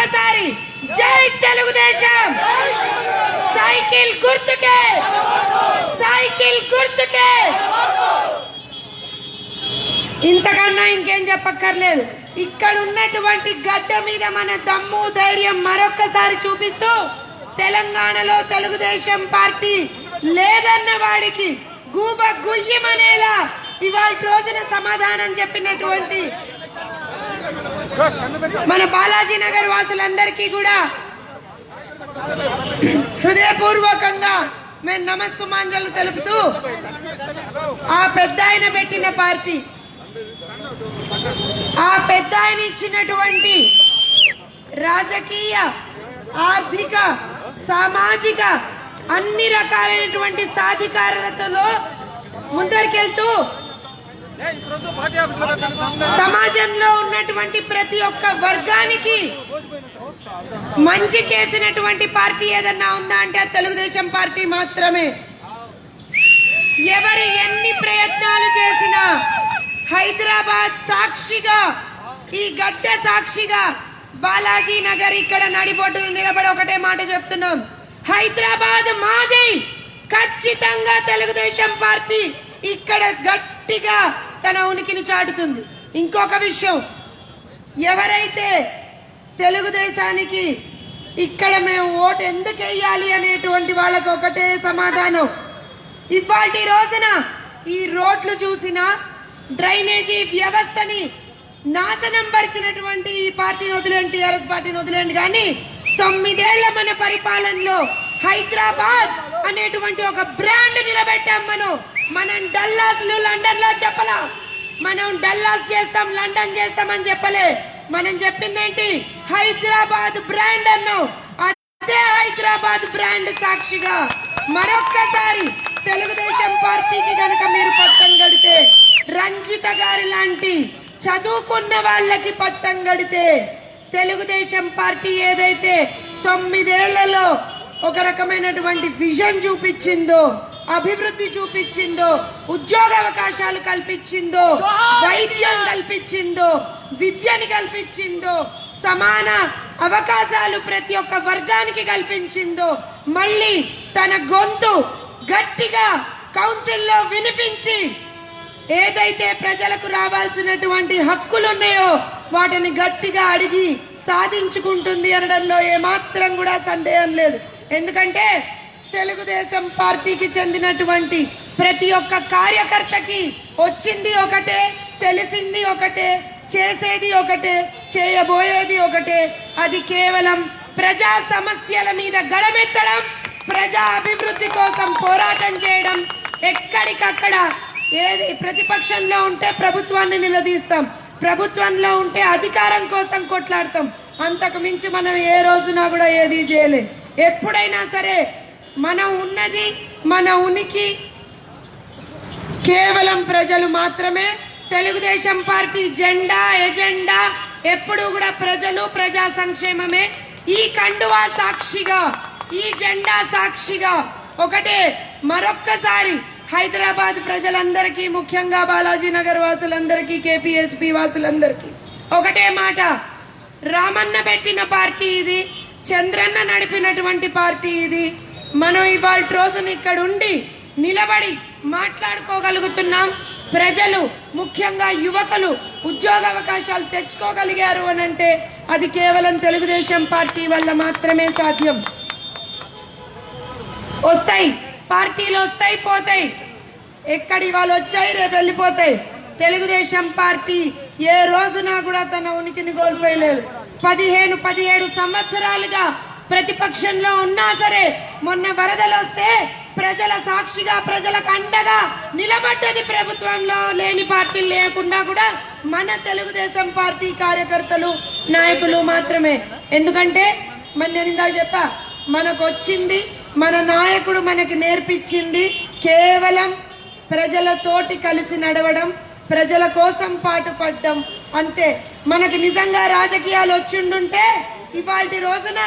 ఒక్కసారి జై తెలుగుదేశం. సైకిల్ గుర్తుకే. సైకిల్ గుర్తుకే. ఇంతకన్నా ఇంకేం చెప్పక్కర్లేదు. ఇక్కడ ఉన్నటువంటి గడ్డ మీద మన దమ్ము ధైర్యం మరొక్కసారి చూపిస్తూ తెలంగాణలో తెలుగుదేశం పార్టీ లేదన్న వాడికి గూబ గుయ్యమనేలా ఇవాళ రోజున సమాధానం చెప్పినటువంటి మన బాలాజీ నగర్ వాసులందరికీ కూడా హృదయపూర్వకంగా మేము నమస్సుమాంజలు తెలుపుతూ ఆ పెద్ద ఆయన పెట్టిన పార్టీ ఆ పెద్ద ఆయన ఇచ్చినటువంటి రాజకీయ ఆర్థిక సామాజిక అన్ని రకాలైనటువంటి సాధికారతలో ముందరికెళ్తూ ఉన్నటువంటి ప్రతి ఒక్క వర్గానికి మంచి చేసినటువంటి పార్టీ ఏదన్నా ఉందా అంటే తెలుగుదేశం పార్టీ మాత్రమే. ఎవరు ఎన్ని ప్రయత్నాలు చేసినా హైదరాబాద్ సాక్షిగా ఈ గడ్డ సాక్షిగా బాలాజీ నగర్ ఇక్కడ నడిబొడ్డున నిలబడి ఒకటే మాట చెప్తున్నాం. హైదరాబాద్ మాది. ఖచ్చితంగా తెలుగుదేశం పార్టీ ఇక్కడ గట్టిగా తన ఉనికిని చాటుతుంది. ఇంకొక విషయం ఎవరైతే తెలుగుదేశానికి ఇక్కడ మేము ఓటు ఎందుకు వేయాలి అనేటువంటి వాళ్ళకు ఒకటే సమాధానం. ఇవాటి రోజున ఈ రోడ్లు చూసిన డ్రైనేజీ వ్యవస్థని నాశనం పరిచినటువంటి ఈ పార్టీని వదిలేండి టీఆర్ఎస్ పార్టీని వదిలేండి కానీ తొమ్మిదేళ్ళ మన పరిపాలనలో హైదరాబాద్ అనేటువంటి ఒక బ్రాండ్ నిలబెట్టాం మనం. మనం డల్లాస్లు లండన్లో చెప్పలా. మనం డల్లాస్ చేస్తాం లండన్ చేస్తామని చెప్పలే. మనం చెప్పిందేంటి? హైదరాబాద్ బ్రాండ్ అన్నాం. అదే హైదరాబాద్ బ్రాండ్ సాక్షిగా. మరొక్కసారి తెలుగుదేశం పార్టీకి గనక మీరు పట్టం గడితే రంజిత గారి లాంటి చదువుకున్న వాళ్ళకి పట్టం గడితే తెలుగుదేశం పార్టీ ఏదైతే తొమ్మిదేళ్ళలో ఒక రకమైనటువంటి విజన్ చూపించిందో అభివృద్ధి చూపించిందో ఉద్యోగ అవకాశాలు కల్పించిందో వైద్యం కల్పించిందో విద్యని కల్పించిందో సమాన అవకాశాలు ప్రతి ఒక్క వర్గానికి కల్పించిందో మళ్ళీ తన గొంతు గట్టిగా కౌన్సిల్లో వినిపించి ఏదైతే ప్రజలకు రావాల్సినటువంటి హక్కులు ఉన్నాయో వాటిని గట్టిగా అడిగి సాధించుకుంటుంది అనడంలో ఏమాత్రం కూడా సందేహం లేదు. ఎందుకంటే తెలుగుదేశం పార్టీకి చెందినటువంటి ప్రతి ఒక్క కార్యకర్తకి వచ్చింది ఒకటే తెలిసింది ఒకటే చేసేది ఒకటే చేయబోయేది ఒకటే. అది కేవలం ప్రజా సమస్యల మీద గడమెత్తడం ప్రజా అభివృద్ధి కోసం పోరాటం చేయడం. ఎక్కడికక్కడ ఏది ప్రతిపక్షంలో ఉంటే ప్రభుత్వాన్ని నిలదీస్తాం ప్రభుత్వంలో ఉంటే అధికారం కోసం కొట్లాడతాం. అంతకు మించి మనం ఏ రోజున కూడా ఏది చేయలే. ఎప్పుడైనా సరే మనం ఉన్నది మన ఉనికి. కేవలం ప్రజలు మాత్రమే. తెలుగుదేశం పార్టీ జెండా ఎజెండా ఎప్పుడు కూడా ప్రజలు ప్రజా సంక్షేమమే. ఈ కండువా సాక్షిగా ఈ జెండా సాక్షిగా ఒకటే. మరొక్కసారి హైదరాబాద్ ప్రజలందరికీ ముఖ్యంగా బాలాజీ నగర్ వాసులందరికీ కేపీహెచ్పి వాసులందరికీ ఒకటే మాట. రామన్న పెట్టిన పార్టీ ఇది చంద్రన్న నడిపినటువంటి పార్టీ ఇది. మనం ఇవాళ రోజున ఇక్కడ ఉండి నిలబడి మాట్లాడుకోగలుగుతున్నాం. ప్రజలు ముఖ్యంగా యువకులు ఉద్యోగ అవకాశాలు తెచ్చుకోగలిగారు అని అంటే అది కేవలం తెలుగుదేశం పార్టీ వల్ల మాత్రమే సాధ్యం. వస్తాయి పార్టీలు వస్తాయి పోతాయి. ఎక్కడి వాళ్ళు వచ్చాయి రేపు వెళ్ళిపోతాయి. తెలుగుదేశం పార్టీ ఏ రోజున కూడా తన ఉనికిని కోల్పోయలేదు. పదిహేను పదిహేడు సంవత్సరాలుగా ప్రతిపక్షంలో ఉన్నా సరే మొన్న వరదలు వస్తే ప్రజల సాక్షిగా ప్రజలకు అండగా నిలబడ్డది ప్రభుత్వంలో లేని పార్టీలు లేకుండా కూడా మన తెలుగుదేశం పార్టీ కార్యకర్తలు నాయకులు మాత్రమే. ఎందుకంటే మరి నేను ఇందాక చెప్పా మనకు వచ్చింది మన నాయకుడు మనకి నేర్పించింది కేవలం ప్రజలతోటి కలిసి నడవడం ప్రజల కోసం పాటుపడడం అంతే. మనకి నిజంగా రాజకీయాలు వచ్చిండుంటే ఇవాళ రోజున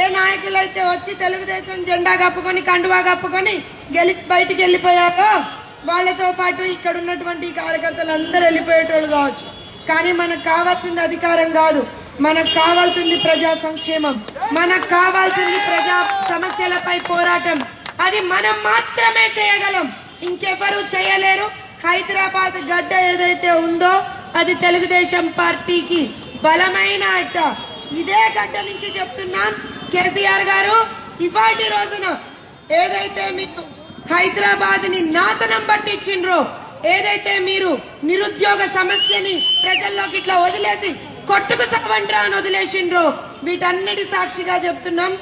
ఏ నాయకులైతే వచ్చి తెలుగుదేశం జెండా కప్పుకొని కండువా కప్పుకొని గెలి బయటికి వెళ్ళిపోయారో వాళ్ళతో పాటు ఇక్కడ ఉన్నటువంటి కార్యకర్తలు అందరూ వెళ్ళిపోయేటోళ్ళు కావచ్చు. కానీ మనకు కావాల్సింది అధికారం కాదు. మనకు కావాల్సింది ప్రజా సంక్షేమం. మనకు కావాల్సింది ప్రజా సమస్యలపై పోరాటం. అది మనం మాత్రమే చేయగలం. ఇంకెవరు చేయలేరు. హైదరాబాద్ గడ్డ ఏదైతే ఉందో అది తెలుగుదేశం పార్టీకి బలమైన అడ్డ. ఇదే గడ్డ నుంచి చెప్తున్నాం. కేసీఆర్ గారు ఇవాటి రోజున ఏదైతే మీకు హైదరాబాద్ని నాశనం పట్టించిండ్రో ఏదైతే మీరు నిరుద్యోగ సమస్యని ప్రజల్లోకి ఇట్లా వదిలేసి కొట్టుకు సవంట్రా అని వదిలేసిండ్రో వీటన్నిటి సాక్షిగా చెప్తున్నాం.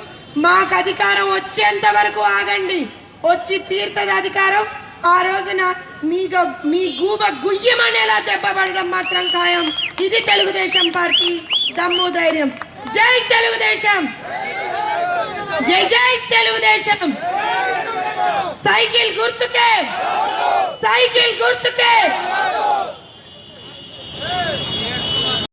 మాకు అధికారం వచ్చేంత వరకు ఆగండి. వచ్చి తీర్థది అధికారం. ఆ రోజున మీ మీ గూబ గుయ్యమనేలా దెబ్బపడడం మాత్రం ఖాయం. ఇది తెలుగుదేశం పార్టీ. దమ్ము ధైర్యం. జై తెలుగుదేశం! జై జై తెలుగుదేశం. సైకిల్ గుర్తుకే. సైకిల్ గుర్తుకే.